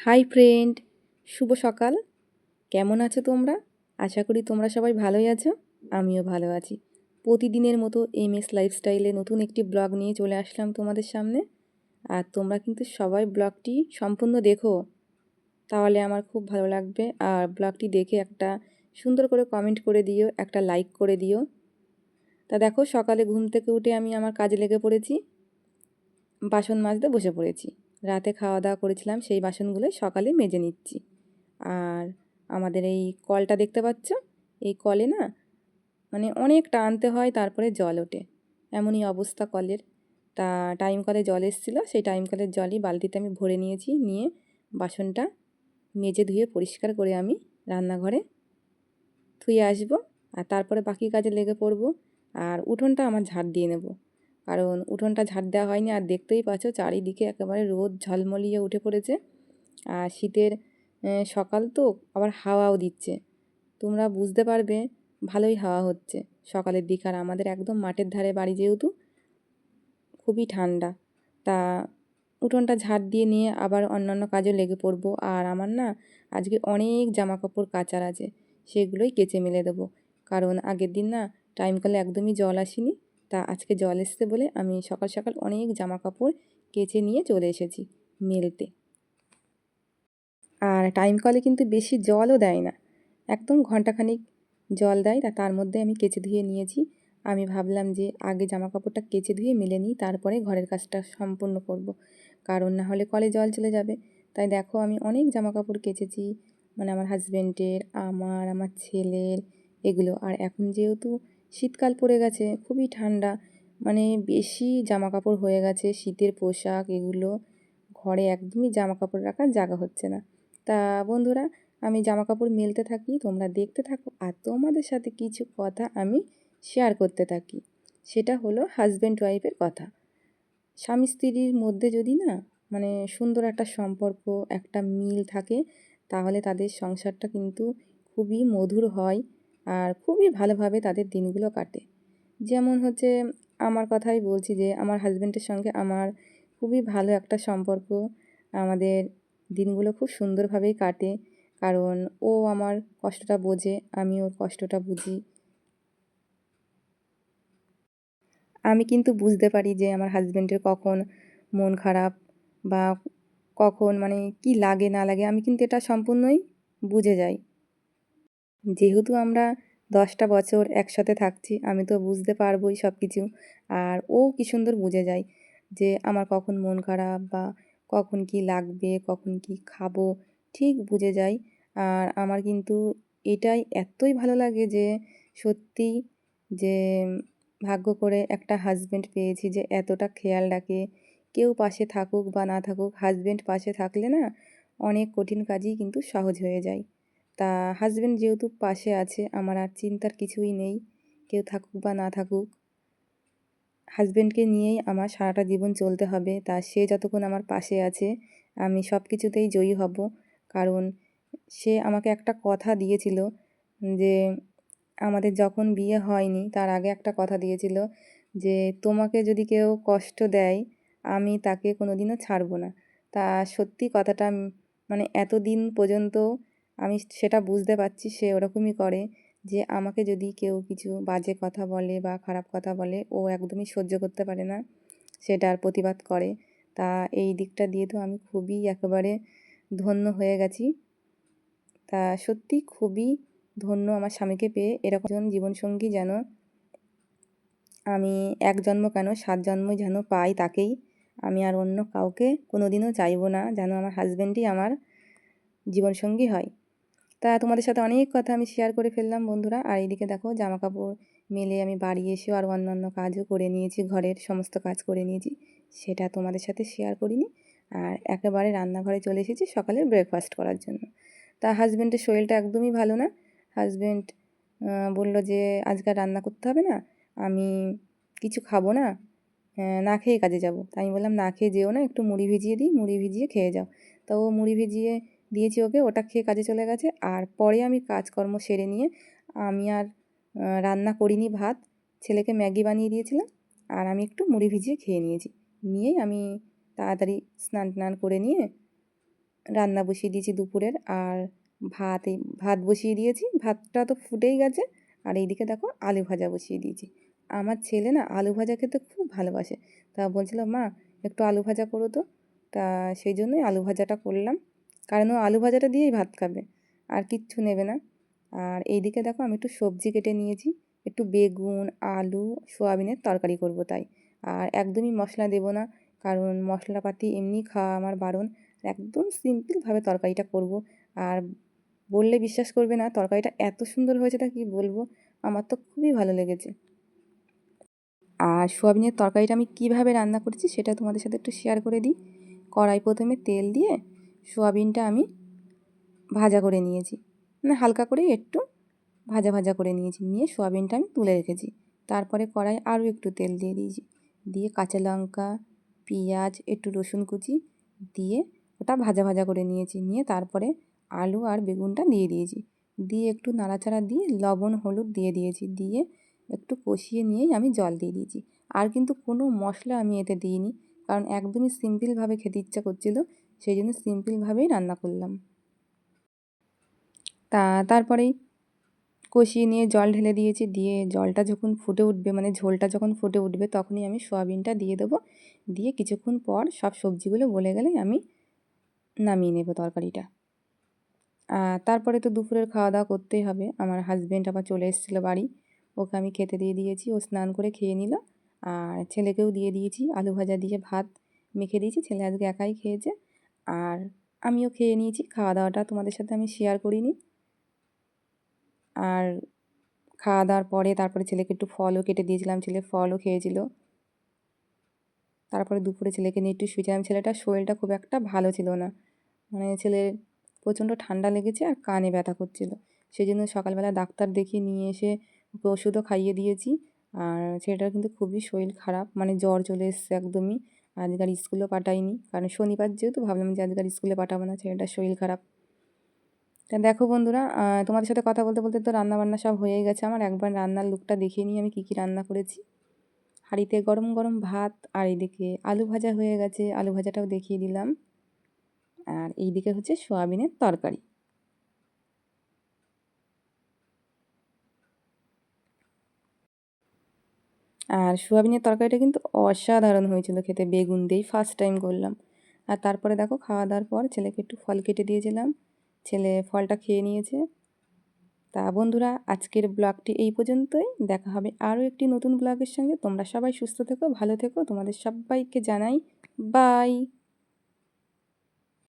Hi friend, শুভ সকাল। কেমন আছো তোমরা? আশা করি তোমরা সবাই ভালোই আছো, আমিও ভালো আছি। প্রতিদিনের মতো এম এস লাইফস্টাইলে নতুন একটি ব্লগ নিয়ে চলে আসলাম তোমাদের সামনে। আর তোমরা কিন্তু সবাই ব্লগটি সম্পূর্ণ দেখো, তাহলে আমার খুব ভালো লাগবে। আর ব্লগটি দেখে একটা সুন্দর করে কমেন্ট করে দিও, একটা লাইক করে দিও। তা দেখো, সকালে ঘুম থেকে উঠে আমি আমার কাজে লেগে পড়েছি, বাসন মাজতে বসে পড়েছি। রাতে খাওয়া দাওয়া করেছিলাম, সেই বাসনগুলো সকালে মেজে নিচ্ছি। আর আমাদের এই কলটা দেখতে পাচ্ছ? এই কলে না মানে অনেক টানতে হয়, তারপরে জল ওঠে। এমনই অবস্থা কলের। তা টাইম কলে জল এসেছিল, সেই টাইম কলের জলই বালতিতে আমি ভরে নিয়েছি, নিয়ে বাসনটা মেজে ধুয়ে পরিষ্কার করে আমি রান্নাঘরে ধুয়ে আসব। আর তারপরে বাকি কাজে লেগে পড়ব। আর উঠোনটা আমার ঝাড় দিয়ে নেব। কারণ উঠোনটা ঝাড় দেওয়া হয়নি আর দেখতেই পাচ্ছ চারিদিকে একেবারে রোদ ঝলমলিয়ে উঠে পড়েছে। আর শীতের সকাল তো আবার হাওয়াও দিচ্ছে। তোমরা বুঝতে পারবে ভালোই হাওয়া হচ্ছে। সকালের দিক আর আমাদের একদম মাঠের ধারে বাড়ি যেহেতু, খুবই ঠান্ডা। তা উঠোনটা ঝাড় দিয়ে নিয়ে আবার অন্যান্য কাজে লেগে পড়ব। আর আমার না আজকে অনেক জামা কাপড় কাচার আছে, সেগুলোই কেচে মেলে দেবো। কারণ আগের দিন না টাইম কলে একদমই জল আসেনি। তা আজকে জল এসছে বলে আমি সকাল সকাল অনেক জামা কাপড় কেচে নিয়ে চলে এসেছি মেলতে। আর টাইম কলে কিন্তু বেশি জলও দেয় না। একদম ঘন্টাখানিক জল দেয় তা তার মধ্যে আমি কেচে ধুয়ে নিয়েছি। আমি ভাবলাম যে আগে জামা কাপড়টা কেচে ধুয়ে মেলে নিই, তারপরে ঘরের কাজটা সম্পূর্ণ করব। কারণ না হলে কলে জল চলে যাবে। তাই দেখো আমি অনেক জামা কাপড় কেচেছি মানে আমার হাজব্যান্ডের আমার আমার ছেলের এগুলো। আর এখন যেহেতু শীতকাল পড়ে গেছে, খুবই ঠান্ডা। মানে বেশি জামা কাপড় হয়ে গেছে, শীতের পোশাক এগুলো ঘরে একদমই জামা কাপড় রাখার জায়গা হচ্ছে না। তা বন্ধুরা, আমি জামা কাপড় মেলতে থাকি, তোমরা দেখতে থাকো, আর তোমাদের সাথে কিছু কথা আমি শেয়ার করতে থাকি। সেটা হলো হাজব্যান্ড ওয়াইফের কথা। স্বামী স্ত্রীর মধ্যে যদি না মানে সুন্দর একটা সম্পর্ক, একটা মিল থাকে, তাহলে তাদের সংসারটা কিন্তু খুবই মধুর হয়। আর খুবই ভালোভাবে তাদের দিনগুলো কাটে। যেমন হচ্ছে আমার কথাই বলছি যে, আমার হাজব্যান্ডের সঙ্গে আমার খুবই ভালো একটা সম্পর্ক। আমাদের দিনগুলো খুব সুন্দরভাবেই কাটে, কারণ ও আমার কষ্টটা বোঝে, আমি ওর কষ্টটা বুঝি। আমি কিন্তু বুঝতে পারি যে, আমার হাজব্যান্ডের কখন মন খারাপ বা কখন মানে কি লাগে না লাগে, আমি কিন্তু এটা সম্পূর্ণই বুঝে যাই। যেহেতু আমরা দশটা বছর একসাথে থাকছি, আমি তো বুঝতে পারবোই সব কিছু আর ও কী সুন্দর বুঝে যায় যে আমার কখন মন খারাপ বা কখন কি লাগবে, কখন কি খাব, ঠিক বুঝে যায়। আর আমার কিন্তু এটাই এতই ভালো লাগে যে সত্যি যে ভাগ্য করে একটা হাজব্যান্ড পেয়েছি যে এতটা খেয়াল রাখে। কেউ পাশে থাকুক বা না থাকুক হাজব্যান্ড পাশে থাকলে না অনেক কঠিন কাজই কিন্তু সহজ হয়ে যায়। তা হাজব্যান্ড যেহেতু পাশে আছে, আমার আর চিন্তার কিছুই নেই। কেউ থাকুক বা না থাকুক হাজব্যান্ডকে নিয়েই আমার সারাটা জীবন চলতে হবে। তা সে যতক্ষণ আমার পাশে আছে, আমি সব কিছুতেই জয়ী হব। কারণ সে আমাকে একটা কথা দিয়েছিল যে, আমাদের যখন বিয়ে হয়নি, তার আগে একটা কথা দিয়েছিল যে, তোমাকে যদি কেউ কষ্ট দেয়, আমি তাকে কোনো দিনও ছাড়বো না। তা সত্যি কথাটা মানে এতদিন পর্যন্ত আমি সেটা বুঝতে পারছি, সে ওরকমই করে যে আমাকে যদি কেউ কিছু বাজে কথা বলে বা খারাপ কথা বলে, ও একদমই সহ্য করতে পারে না সেটার প্রতিবাদ করে। তা এই দিকটা দিয়ে তো আমি খুবই একেবারে ধন্য হয়ে গেছি। তা সত্যি খুবই ধন্য আমার স্বামীকে পেয়ে এরকম জীবনসঙ্গী যেন আমি এক জন্ম কেন, সাত জন্মই যেন পাই তাকেই, আমি আর অন্য কাউকে কোনো দিনও চাইব না যেন আমার হাজব্যান্ডই আমার জীবনসঙ্গী হয়। তা তোমাদের সাথে অনেক কথা আমি শেয়ার করে ফেললাম বন্ধুরা। আর এইদিকে দেখো জামা কাপড় মেলে আমি বাড়ি এসেও আর অন্যান্য কাজও করে নিয়েছি, ঘরের সমস্ত কাজ করে নিয়েছি, সেটা তোমাদের সাথে শেয়ার করিনি। আর একেবারে রান্নাঘরে চলে এসেছি সকালের ব্রেকফাস্ট করার জন্য। তা হাজব্যান্ডের শরীরটা একদমই ভালো না। হাজব্যান্ড বলল যে আজকাল রান্না করতে হবে না, আমি কিছু খাব না না খেয়ে কাজে যাব। তাই আমি বললাম, না খেয়ে যেও না, একটু মুড়ি ভিজিয়ে দিই, মুড়ি ভিজিয়ে খেয়ে যাও। তো ও মুড়ি ভিজিয়ে দিয়েছি ওকে, ওটা খেয়ে কাজে চলে গেছে। আর পরে আমি কাজকর্ম সেরে নিয়ে আমি আর রান্না করিনি ভাত, ছেলেকে ম্যাগি বানিয়ে দিয়েছিলাম আর আমি একটু মুড়ি ভিজিয়ে খেয়ে নিয়েছি। নিয়েই আমি তাড়াতাড়ি স্নান টান করে নিয়ে রান্না বসিয়ে দিয়েছি দুপুরের আর ভাত এই, ভাত বসিয়ে দিয়েছি। ভাতটা তো ফুটেই গেছে আর এইদিকে দেখো আলু ভাজা বসিয়ে দিয়েছি। আমার ছেলে না আলু ভাজা খেতে খুব ভালোবাসে। তা বলছিল, মা, একটু আলু ভাজা করো তো। তা সেই জন্যই আলু ভাজাটা করলাম। কারণ ও আলু ভাজাটা দিয়েই ভাত খাবে, আর কিচ্ছু নেবে না। আর এইদিকে দেখো আমি একটু সবজি কেটে নিয়েছি, একটু বেগুন, আলু, সোয়াবিনের তরকারি করব তাই। আর একদমই মশলা দেব না, কারণ মশলাপাতি এমনি খাওয়া আমার বারণ। একদম সিম্পলভাবে তরকারিটা করব। আর বললে বিশ্বাস করবে না, তরকারিটা এত সুন্দর হয়েছে তা কি বলব? আমার তো খুবই ভালো লেগেছে। আর সোয়াবিনের তরকারিটা আমি কীভাবে রান্না করেছি সেটা তোমাদের সাথে একটু শেয়ার করে দিই। কড়াই প্রথমে তেল দিয়ে সোয়াবিনটা আমি ভাজা করে নিয়েছি। মানে হালকা করে একটু ভাজা ভাজা করে নিয়েছি। নিয়ে সোয়াবিনটা আমি তুলে রেখেছি। তারপরে কড়াই আরও একটু তেল দিয়ে দিয়েছি। দিয়ে কাঁচা লঙ্কা, পেঁয়াজ, একটু রসুন কুচি দিয়ে ওটা ভাজা ভাজা করে নিয়েছি। নিয়ে তারপরে আলু আর বেগুনটা দিয়ে দিয়েছি। দিয়ে একটু নাড়াচাড়া দিয়ে লবণ, হলুদ দিয়ে দিয়েছি। দিয়ে একটু কষিয়ে নিয়েই আমি জল দিয়ে দিয়েছি। আর কিন্তু কোনো মশলা আমি এতে দিইনি। কারণ একদমই সিম্পলভাবে খেতে ইচ্ছা করছিল। সেই জন্য সিম্পলভাবেই রান্না করলাম। তা তারপরেই কষিয়ে নিয়ে জল ঢেলে দিয়েছি। দিয়ে জলটা যখন ফুটে উঠবে মানে ঝোলটা যখন ফুটে উঠবে, তখনই আমি সোয়াবিনটা দিয়ে দেবো। দিয়ে কিছুক্ষণ পর সব সবজিগুলো গলে গেলে আমি নামিয়ে নেব তরকারিটা। আর তারপরে তো দুপুরের খাওয়া দাওয়া করতেই হবে। আমার হাজব্যান্ড আবার চলে এসেছিল বাড়ি। ওকে আমি খেতে দিয়ে দিয়েছি, ও স্নান করে খেয়ে নিল। আর ছেলেকেও দিয়ে দিয়েছি, আলু ভাজা দিয়ে ভাত মেখে দিয়েছি। ছেলে আজকে একাই খেয়েছে। আর আমিও খেয়ে নিয়েছি। খাওয়া দাওয়াটা তোমাদের সাথে আমি শেয়ার করিনি। আর খাওয়া দাওয়ার পরে তারপরে ছেলেকে একটু ফলও কেটে দিয়েছিলাম। ছেলে ফলও খেয়েছিল। তারপরে দুপুরে ছেলেকে নিয়ে একটু শুয়েছিলাম। ছেলেটার শরীরটা খুব একটা ভালো ছিল না। মানে ছেলের প্রচণ্ড ঠান্ডা লেগেছে আর কানে ব্যথা করছিল। সেই জন্য সকালবেলা ডাক্তার দেখিয়ে নিয়ে এসে ওকে ওষুধও খাইয়ে দিয়েছি। আর ছেলেটার কিন্তু খুবই শরীর খারাপ। মানে জ্বর চলে এসছে একদমই। আজকাল স্কুলও পাঠাইনি। কারণ শনিবার যেহেতু ভাবলাম যে আজকাল স্কুলে পাঠাবো না ছেলেটার শরীর খারাপ। তা দেখো বন্ধুরা তোমাদের সাথে কথা বলতে বলতে তো রান্নাবান্না সব হয়ে গেছে। আমার একবার রান্নার লুকটা দেখিয়ে নিই, আমি কী কী রান্না করেছি। হাঁড়িতে গরম গরম ভাত আর এদিকে আলু ভাজা হয়ে গেছে, আলু ভাজাটাও দেখিয়ে দিলাম। আর এইদিকে হচ্ছে সোয়াবিনের তরকারি। আর সোয়াবিনের তরকারিটা কিন্তু অসাধারণ হয়েছিল খেতে, বেগুন দিয়েই ফার্স্ট টাইম করলাম। আর তারপরে দেখো খাওয়া দাওয়ার পর ছেলেকে একটু ফল কেটে দিয়েছিলাম ছেলে ফলটা খেয়ে নিয়েছে। তা বন্ধুরা, আজকের ব্লগটি এই পর্যন্তই। দেখা হবে আরও একটি নতুন ব্লগের সঙ্গে। তোমরা সবাই সুস্থ থেকো, ভালো থেকো। তোমাদের সবাইকে জানাই বাই